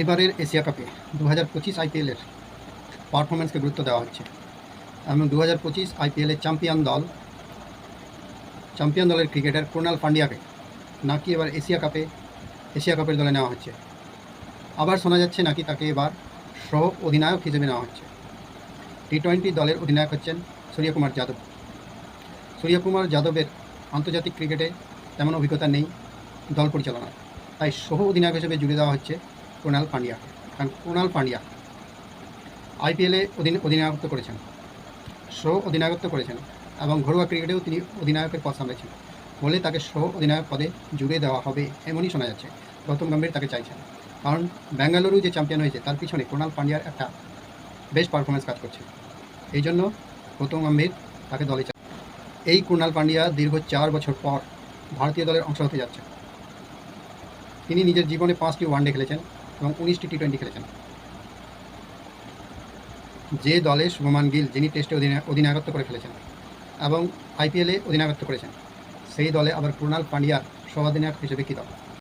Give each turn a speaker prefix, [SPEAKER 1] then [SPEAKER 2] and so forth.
[SPEAKER 1] এবারের এশিয়া কাপে দু হাজার পঁচিশ আইপিএলের পারফরমেন্সকে গুরুত্ব দেওয়া হচ্ছে। এবং দু হাজার পঁচিশ আইপিএলের চ্যাম্পিয়ন দল চ্যাম্পিয়ন দলের ক্রিকেটার ক্রোনাল পান্ডিয়াকে নাকি এবার এশিয়া কাপে, এশিয়া কাপের দলে নেওয়া হচ্ছে। আবার শোনা যাচ্ছে নাকি তাকে এবার সহ অধিনায়ক হিসেবে নেওয়া হচ্ছে। টি টোয়েন্টি দলের অধিনায়ক হচ্ছেন সূর্যকুমার যাদব। সূর্যকুমার যাদবের আন্তর্জাতিক ক্রিকেটে তেমন অভিজ্ঞতা নেই দল পরিচালনার তাই সহ অধিনায়ক হিসেবে জুড়ে দেওয়া হচ্ছে ক্রোনাল পান্ডিয়াকে কারণ কুণাল পান্ডিয়া আইপিএলে অধীন অধিনায়কত্ব করেছেন। সহ অধিনায়কত্ব করেছেন এবং ঘরোয়া ক্রিকেটেও তিনি অধিনায়কের পদ সামলেছেন। বলে তাকে শো অধিনায়ক পদে জুড়ে দেওয়া হবে এমনই শোনা যাচ্ছে। গৌতম গম্ভীর তাকে চাইছেন। কারণ বেঙ্গালুরু যে চ্যাম্পিয়ন হয়েছে, তার পিছনে কুণাল পান্ডিয়ার একটা বেশ পারফরমেন্স কাজ করছে। এই জন্য গৌতম গম্ভীর তাকে দলে চায় এই কুণাল পান্ডিয়া দীর্ঘ চার বছর পর ভারতীয় দলের অংশ হতে যাচ্ছে। তিনি নিজের জীবনে পাঁচটি ওয়ানডে খেলেছেন। এবং উনিশটি টি টোয়েন্টি খেলেছেন। যে দলে শুভমান গিল, যিনি টেস্টে অধিনায়- অধিনায়কত্ব করে খেলেছেন এবং আইপিএলে অধিনায়কত্ব করেছেন, সেই দলে আবার কুণাল পান্ডিয়ার সহ অধিনায়ক হিসেবে কী দল?